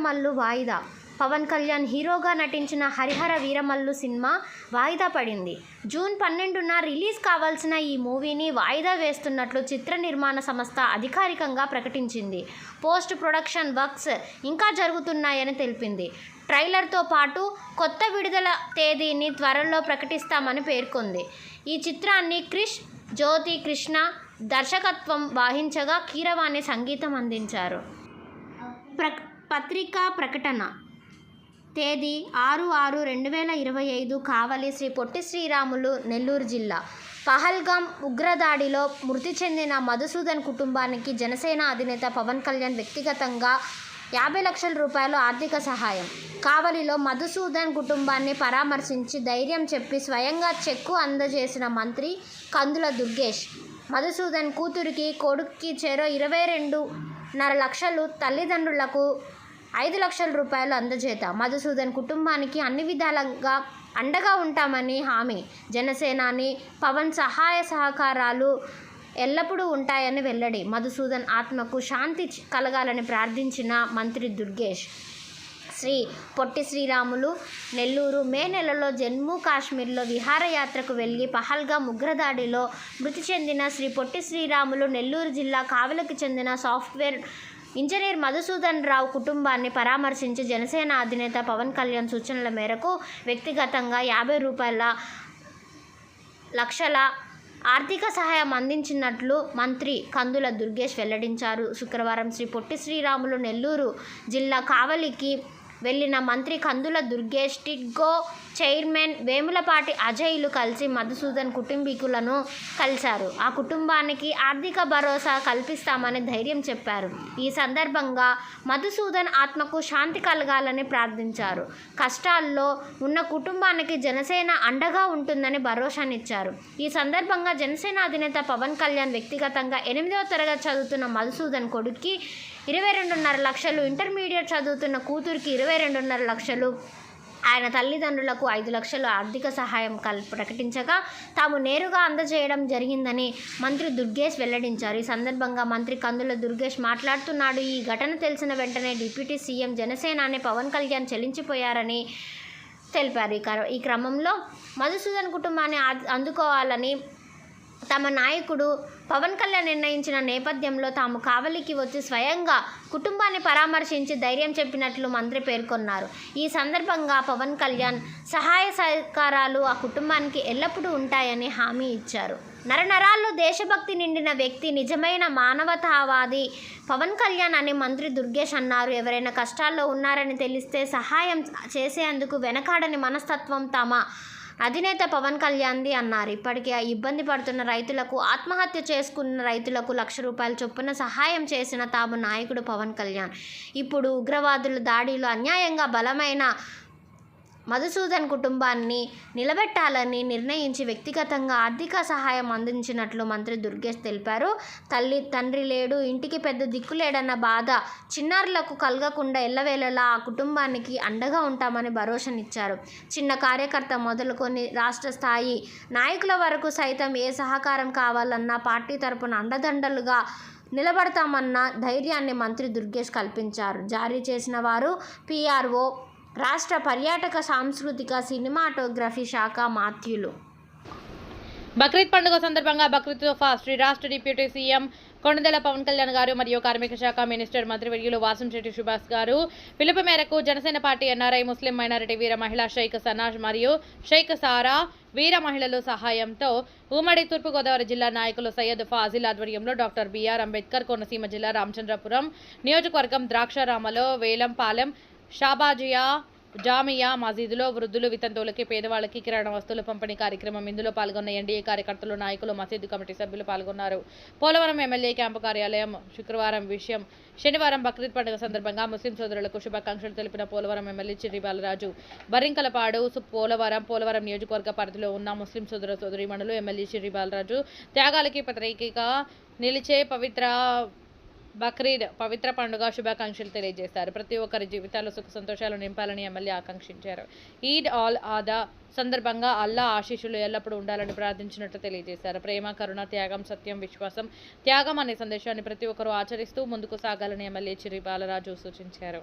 వీరమల్లు వాయిదా. పవన్ కళ్యాణ్ హీరోగా నటించిన హరిహర వీరమల్లు సినిమా వాయిదా పడింది. జూన్ పన్నెండున రిలీజ్ కావాల్సిన ఈ మూవీని వాయిదా వేస్తున్నట్లు చిత్ర నిర్మాణ సంస్థ అధికారికంగా ప్రకటించింది. పోస్ట్ ప్రొడక్షన్ వర్క్స్ ఇంకా జరుగుతున్నాయని తెలిపింది. ట్రైలర్తో పాటు కొత్త విడుదల తేదీని త్వరలో ప్రకటిస్తామని పేర్కొంది. ఈ చిత్రాన్ని క్రిష్ జ్యోతి కృష్ణ దర్శకత్వం వహించగా కీరవాణి సంగీతం అందించారు. ప్ర పత్రికా ప్రకటన. తేదీ ఆరు ఆరు రెండు వేల ఇరవై ఐదు కావలి శ్రీ పొట్టి శ్రీరాములు నెల్లూరు జిల్లా. పహల్గాం ఉగ్రదాడిలో మృతి చెందిన మధుసూదన్ కుటుంబానికి జనసేన అధినేత పవన్ కళ్యాణ్ వ్యక్తిగతంగా యాభై లక్షల రూపాయలు ఆర్థిక సహాయం. కావలిలో మధుసూదన్ కుటుంబాన్ని పరామర్శించి ధైర్యం చెప్పి స్వయంగా చెక్కు అందజేసిన మంత్రి కందుల దుర్గేష్ మధుసూదన్ కూతురికి కొడుక్కి చెరో ఇరవై రెండున్నర లక్షలు తల్లిదండ్రులకు ఐదు లక్షల రూపాయలు అందజేత. మధుసూదన్ కుటుంబానికి అన్ని విధాలుగా అండగా ఉంటామని హామీ. జనసేనాని పవన్ సహాయ సహకారాలు ఎల్లప్పుడూ ఉంటాయని వెల్లడి. మధుసూదన్ ఆత్మకు శాంతి కలగాలని ప్రార్థించిన మంత్రి దుర్గేష్. శ్రీ పొట్టి శ్రీరాములు నెల్లూరు మే నెలలో జమ్మూ కాశ్మీర్లో విహారయాత్రకు వెళ్ళి పహల్గా ఉగ్రదాడిలో మృతి చెందిన శ్రీ పొట్టి శ్రీరాములు నెల్లూరు జిల్లా కావలికి చెందిన సాఫ్ట్వేర్ ఇంజనీర్ మధుసూదన్ రావు కుటుంబాన్ని పరామర్శించి జనసేన అధినేత పవన్ కళ్యాణ్ సూచనల మేరకు వ్యక్తిగతంగా యాభై రూపాయల లక్షల ఆర్థిక సహాయం అందించినట్లు మంత్రి కందుల దుర్గేష్ వెల్లడించారు. శుక్రవారం శ్రీ పొట్టి శ్రీరాములు నెల్లూరు జిల్లా కావలికి వెళ్ళిన మంత్రి కందుల దుర్గేష్టిగో చైర్మన్ వేములపాటి అజయ్లు కలిసి మధుసూదన్ కుటుంబీకులను కలిశారు. ఆ కుటుంబానికి ఆర్థిక భరోసా కల్పిస్తామని ధైర్యం చెప్పారు. ఈ సందర్భంగా మధుసూదన్ ఆత్మకు శాంతి కలగాలని ప్రార్థించారు. కష్టాల్లో ఉన్న కుటుంబానికి జనసేన అండగా ఉంటుందని భరోసానిచ్చారు. ఈ సందర్భంగా జనసేన అధినేత పవన్ కళ్యాణ్ వ్యక్తిగతంగా ఎనిమిదవ తరగతి చదువుతున్న మధుసూదన్ కొడుక్కి ఇరవై రెండున్నర లక్షలు. ఇంటర్మీడియట్ చదువుతున్న కూతురికి ఇరవై రెండున్నర లక్షలు. ఆయన తల్లిదండ్రులకు ఐదు లక్షలు ఆర్థిక సహాయం కల్ ప్రకటించగా తాము నేరుగా అందజేయడం జరిగిందని మంత్రి దుర్గేష్ వెల్లడించారు. ఈ సందర్భంగా మంత్రి కందుల దుర్గేష్ మాట్లాడుతున్నాడు. ఈ ఘటన తెలిసిన వెంటనే డిప్యూటీ సీఎం జనసేనాని పవన్ కళ్యాణ్ చెల్లించిపోయారని తెలిపారు. ఈ క్ర- ఈ క్రమంలో మధుసూదన్ కుటుంబాన్ని అందుకోవాలని తమ నాయకుడు పవన్ కళ్యాణ్ నిర్ణయించిన నేపథ్యంలో తాము కావలికి వచ్చి స్వయంగా కుటుంబాన్ని పరామర్శించి ధైర్యం చెప్పినట్లు మంత్రి పేర్కొన్నారు. ఈ సందర్భంగా పవన్ కళ్యాణ్ సహాయ సహకారాలు ఆ కుటుంబానికి ఎల్లప్పుడూ ఉంటాయని హామీ ఇచ్చారు. నరనరాల్లో దేశభక్తి నిండిన వ్యక్తి నిజమైన మానవతావాది పవన్ కళ్యాణ్ అని మంత్రి దుర్గేష్ అన్నారు. ఎవరైనా కష్టాల్లో ఉన్నారని తెలిస్తే సహాయం చేసేందుకు వెనకాడని మనస్తత్వం తమ అధినేత పవన్ కళ్యాణ్ది అన్నారు. ఇప్పటికే ఆ ఇబ్బంది పడుతున్న రైతులకు ఆత్మహత్య చేసుకున్న రైతులకు లక్ష రూపాయల చొప్పున సహాయం చేసిన తాము నాయకుడు పవన్ కళ్యాణ్. ఇప్పుడు ఉగ్రవాదుల దాడిలో అన్యాయంగా బలమైన మధుసూదన్ కుటుంబాన్ని నిలబెట్టాలని నిర్ణయించి వ్యక్తిగతంగా ఆర్థిక సహాయం అందించినట్లు మంత్రి దుర్గేష్ తెలిపారు. తల్లి తండ్రి లేడు ఇంటికి పెద్ద దిక్కు లేడన్న బాధ చిన్నారులకు కలగకుండా ఎల్లవేళలా ఆ కుటుంబానికి అండగా ఉంటామని భరోసానిచ్చారు చిన్న కార్యకర్త మొదలుకొని రాష్ట్ర స్థాయి నాయకుల వరకు సైతం ఏ సహకారం కావాలన్నా పార్టీ తరపున అండదండలుగా నిలబడతామన్న ధైర్యాన్ని మంత్రి దుర్గేష్ కల్పించారు. జారీ చేసిన వారు పిఆర్ఓ రాష్ట్ర పర్యాటక సాంస్కృతిక సినిమాటోగ్రఫీ శాఖ మాత్యులు. బక్రీద్ పండుగ సందర్భంగా బక్రీద్ తోఫా శ్రీ రాష్ట్ర డిప్యూటీ సీఎం కొండదెల పవన్ కళ్యాణ్ గారు మరియు కార్మిక శాఖ మినిస్టర్ మంత్రివర్యులు వాసంశెట్టి సుభాష్ గారు. పిలుపు మేరకు జనసేన పార్టీ ఎన్ఆర్ఐ ముస్లిం మైనారిటీ వీర మహిళ షైక్ సనాజ్ మరియు షైక్ సారా వీర మహిళల సహాయంతో ఉమ్మడి తూర్పుగోదావరి జిల్లా నాయకులు సయ్యద్ ఫాజిల్ ఆధ్వర్యంలో డాక్టర్ బిఆర్ అంబేద్కర్ కోనసీమ జిల్లా రామచంద్రపురం నియోజకవర్గం ద్రాక్షారామలో వేలంపాలెం షాబాజియా జామియా మసీదులో వృద్ధులు వితంతువులకి పేదవాళ్ళకి కిరాణా వస్తువులు పంపిణీ కార్యక్రమం ఇందులో పాల్గొన్న ఎన్డీఏ కార్యకర్తలు నాయకులు మసీదు కమిటీ సభ్యులు పాల్గొన్నారు. పోలవరం ఎమ్మెల్యే క్యాంపు కార్యాలయం శుక్రవారం విషయం. శనివారం బక్రీద్ పండుగ సందర్భంగా ముస్లిం సోదరులకు శుభాకాంక్షలు తెలిపిన పోలవరం ఎమ్మెల్యే చిర్రి బాలరాజు. బరింకలపాడు పోలవరం పోలవరం నియోజకవర్గ పరిధిలో ఉన్న ముస్లిం సోదర సోదరీమణులు ఎమ్మెల్యే చిర్రి బాలరాజు. త్యాగాలకి ప్రతీకగా నిలిచే పవిత్ర బక్రీద్ పవిత్ర పండుగ శుభాకాంక్షలు తెలియజేశారు. ప్రతి ఒక్కరి జీవితాల్లో సుఖ సంతోషాలు నింపాలని ఎమ్మెల్యే ఆకాంక్షించారు. ఈద్ ఆల్ ఆదా సందర్భంగా అల్లా ఆశీస్సులు ఎల్లప్పుడూ ఉండాలని ప్రార్థించినట్లు తెలియజేశారు. ప్రేమ కరుణ త్యాగం సత్యం విశ్వాసం త్యాగం అనే సందేశాన్ని ప్రతి ఒక్కరూ ఆచరిస్తూ ముందుకు సాగాలని ఎమ్మెల్యే చిరి బాలరాజు సూచించారు.